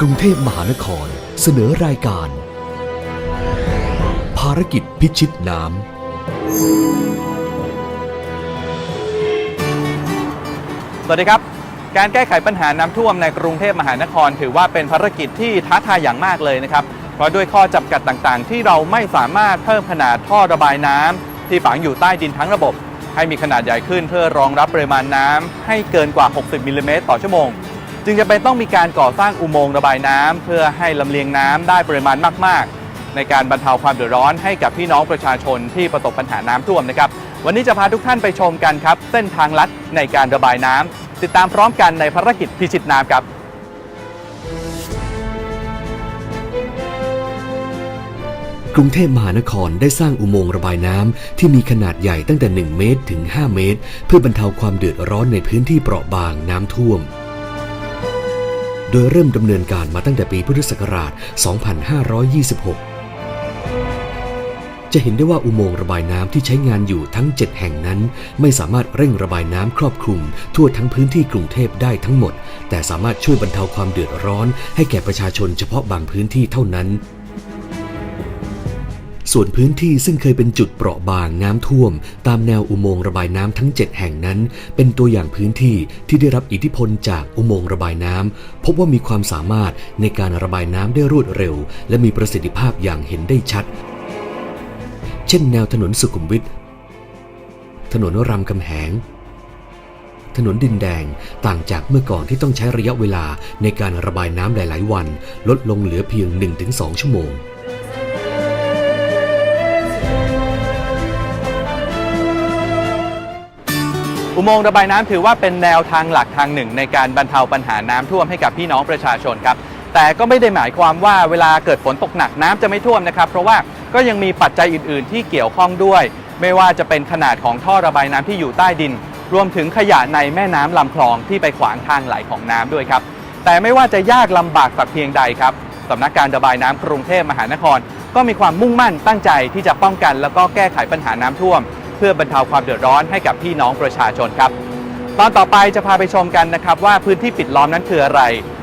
กรุงเทพมหานครเสนอรายการ ภารกิจพิชิตน้ำสวัสดีครับ การแก้ไขปัญหาน้ำท่วมในกรุงเทพมหานคร ถือว่าเป็นภารกิจที่ท้าทายอย่างมากเลยนะครับ เพราะด้วยข้อจำกัดต่างๆ ที่เราไม่สามารถเพิ่มขนาดท่อระบายน้ำที่ฝังอยู่ใต้ดินทั้งระบบ ให้มีขนาดใหญ่ขึ้นเพื่อรองรับปริมาณน้ำให้เกินกว่า 60มิลลิเมตรต่อชั่วโมง จึงจะเป็นต้องมีการก่อสร้างอุโมงค์ระบายน้ำเพื่อให้ลำเลียงน้ำได้ปริมาณมาก ๆ ในการบรรเทาความเดือดร้อนให้กับพี่น้องประชาชนที่ประสบปัญหาน้ำท่วมนะครับ วันนี้จะพาทุกท่านไปชมกันครับ เส้นทางลัดในการระบายน้ำติดตามพร้อมกันในภารกิจพิชิตน้ำครับกรุงเทพมหานครได้สร้างอุโมงค์ระบายน้ำที่มีขนาดใหญ่ตั้งแต่ 1 เมตรถึง 5 เมตร เพื่อบรรเทาความเดือดร้อนในพื้นที่เปราะบางน้ำท่วม ดยเริ่มดำเนินการมาตั้งแต่ปีพุทธศักราช 2526 จะเห็นได้ว่าอุโมงค์ระบายน้ำที่ใช้งานอยู่ทั้ง 7 แห่งนั้น ไม่สามารถเร่งระบายน้ำครอบคลุม ทั่วทั้งพื้นที่กรุงเทพได้ทั้งหมด แต่สามารถช่วยบรรเทาความเดือดร้อน ให้แก่ประชาชนเฉพาะบางพื้นที่เท่านั้น ส่วนพื้นที่ซึ่งเคยเป็นจุดเปราะบางน้ำท่วม ตามแนวอุโมงค์ระบายน้ำทั้ง 7 แห่งนั้น เป็นตัวอย่างพื้นที่ที่ได้รับอิทธิพลจากอุโมงค์ระบายน้ำพบว่ามีความสามารถในการระบายน้ำได้รวดเร็ว และมีประสิทธิภาพอย่างเห็นได้ชัด เช่น แนวถนนสุขุมวิทถนนรามคำแหง ถนนดินแดงต่างจากเมื่อก่อนที่ต้องใช้ระยะเวลาในการระบายน้ำหลาย ๆ วัน ลดลงเหลือเพียง 1-2 ชั่วโมง อุโมงค์ระบายน้ำถือว่าเป็นแนวทางหลักทางหนึ่ง ในการบรรเทาปัญหาน้ำท่วมให้กับพี่น้องประชาชนครับแต่ก็ไม่ได้หมายความว่าเวลาเกิดฝนตกหนักน้ำจะไม่ท่วมนะครับ เพราะว่าก็ยังมีปัจจัยอื่น ๆ ที่เกี่ยวข้องด้วย ไม่ว่าจะเป็นขนาดของท่อระบายน้ำที่อยู่ใต้ดิน รวมถึงขยะในแม่น้ำลำคลองที่ไปขวางทางไหลของน้ำด้วยครับแต่ไม่ว่าจะยากลำบากสักเพียงใดครับสำนักการระบายน้ำกรุงเทพมหานคร ก็มีความมุ่งมั่นตั้งใจที่จะป้องกัน แล้วก็แก้ไขปัญหาน้ำท่วม พื่อบรรเทาความเดือดร้อนให้กับพี่น้องประชาชนครับ ตอนต่อไปจะพาไปชมกันนะครับ ว่าพื้นที่ปิดล้อมนั้นคืออะไร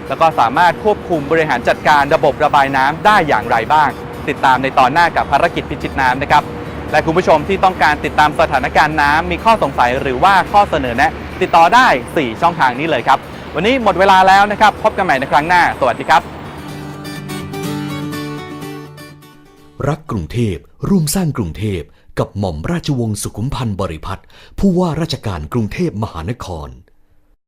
แล้วก็สามารถควบคุมบริหารจัดการระบบระบายน้ำได้อย่างไรบ้าง ติดตามในตอนหน้ากับภารกิจพิชิตน้ำนะครับและคุณผู้ชมที่ต้องการติดตามสถานการณ์น้ำมีข้อสงสัยหรือว่าข้อเสนอแนะ ติดต่อได้ 4 ช่องทางนี้เลยครับ วันนี้หมดเวลาแล้วนะครับ พบกันใหม่ในครั้งหน้า สวัสดีครับ รักกรุงเทพร่วมสร้างกรุงเทพ กับหม่อมราชวงศ์สุขุมพันธ์บริพัตรผู้ว่าราชการกรุงเทพมหานคร